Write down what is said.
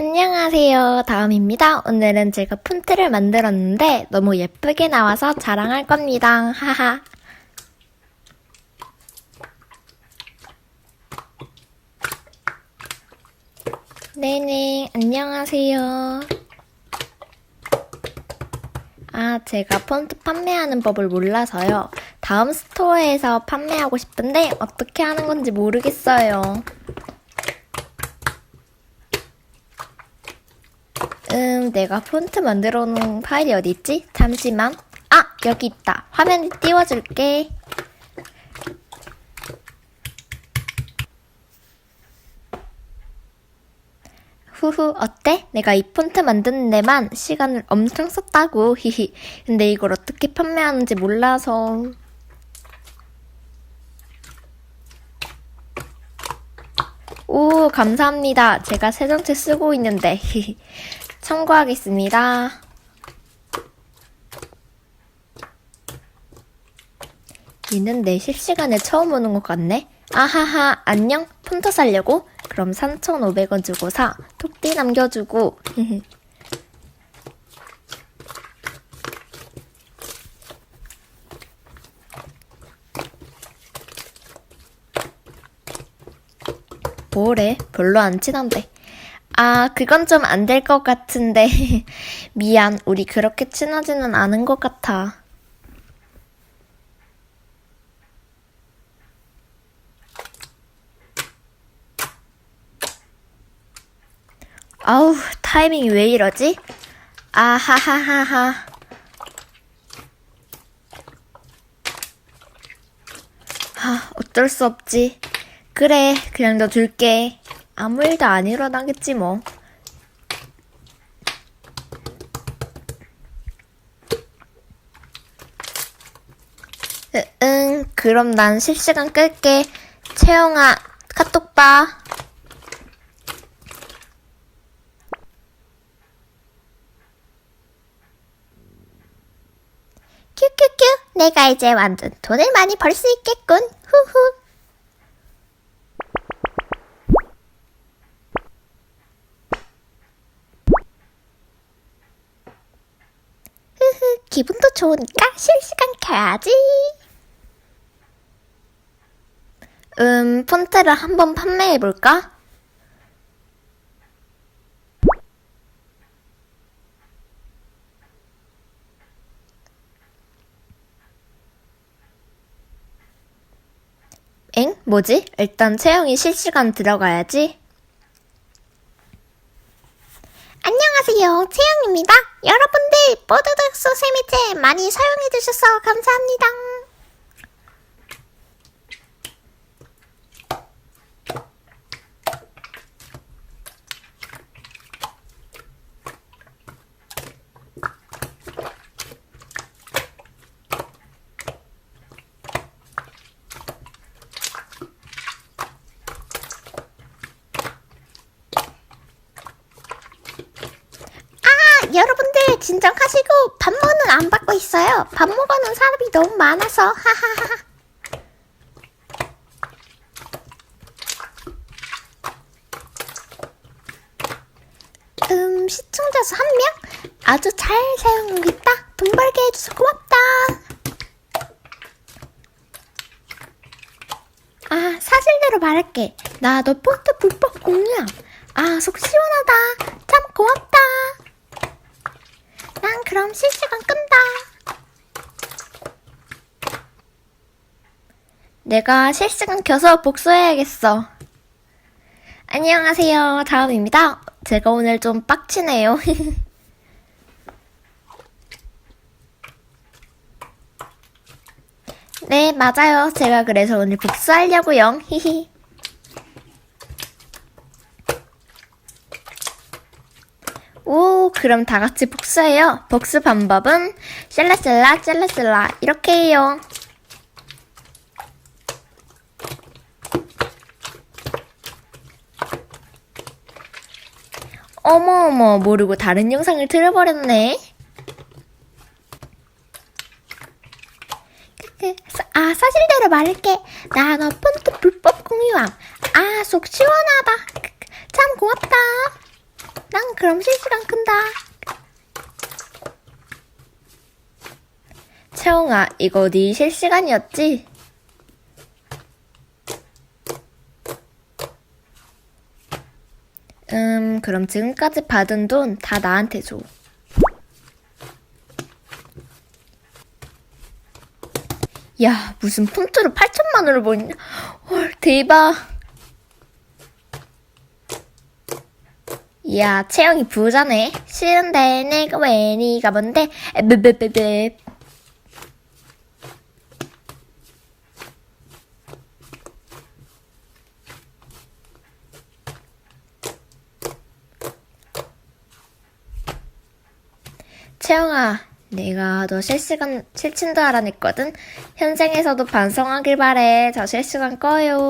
안녕하세요. 다음입니다. 오늘은 제가 폰트를 만들었는데 너무 예쁘게 나와서 자랑할 겁니다. 하하. 네네, 안녕하세요. 아, 제가 폰트 판매하는 법을 몰라서요. 다음 스토어에서 판매하고 싶은데 어떻게 하는 건지 모르겠어요. 음, 내가 폰트 만들어 놓은 파일이 어디 있지? 잠시만. 아, 여기 있다. 화면에 띄워줄게. 후후, 어때? 내가 이 폰트 만드는 데만 시간을 엄청 썼다고, 히히. 근데 이걸 어떻게 판매하는지 몰라서. 오, 감사합니다. 제가 새 정체 쓰고 있는데. 참고하겠습니다. 얘는 내 실시간에 처음 오는 것 같네? 아하하, 안녕? 폰트 살려고? 그럼 3,500원 주고 사. 톡띠 남겨주고. 뭐래? 별로 안 친한데. 아, 그건 좀 안 될 것 같은데. 미안, 우리 그렇게 친하지는 않은 것 같아. 아우, 타이밍이 왜 이러지? 아하하하하. 아, 어쩔 수 없지. 그래, 그냥 너 줄게. 아무 일도 안 일어나겠지 뭐. 으, 응, 그럼 난 실시간 끌게. 채영아, 카톡 봐. 큐큐큐, 내가 이제 완전 돈을 많이 벌 수 있겠군. 후후. 기분도 좋으니까 실시간 켜야지. 음, 폰트를 한번 판매해볼까? 엥? 뭐지? 일단 채영이 실시간 들어가야지. 안녕하세요. 채영입니다. 여러분들 뽀드득 소세미제 많이 사용해주셔서 감사합니다. 아, 여러분들 진정하시고 반모는 안 받고 있어요. 밥 먹어는 사람이 너무 많아서 하하하. 음, 시청자 수 한 명? 아주 잘 사용하겠다. 돈 벌게 해줘서 고맙다. 아, 사실대로 말할게. 나 너 포트 불법 공유함. 아, 속 시원하다. 참 고맙다. 난 그럼 실시간 끈다. 내가 실시간 켜서 복수해야겠어. 안녕하세요. 다음입니다. 제가 오늘 좀 빡치네요. 네, 맞아요. 제가 그래서 오늘 복수하려고요. 히히. 오, 그럼 다 같이 복수해요. 복수 방법은 셀라셀라 셀라셀라 이렇게 해요. 어머어머, 모르고 다른 영상을 틀어버렸네. 그, 아, 사실대로 말할게. 나 너 폰트 불법 공유함. 아, 속 시원하다. 참 고맙다. 나 그럼 실시간 끈다. 채영아, 이거 네 실시간이었지? 음, 그럼 지금까지 받은 돈 다 나한테 줘. 야, 무슨 폰트로 8천만 원을 버냐? 헐, 대박. 야, 채영이 부자네. 싫은데 내가 왜 네가 뭔데? 에베베베베. 채영아, 내가 너 실시간 실친도 알아냈거든. 현생에서도 반성하길 바래. 저 실시간 꺼요.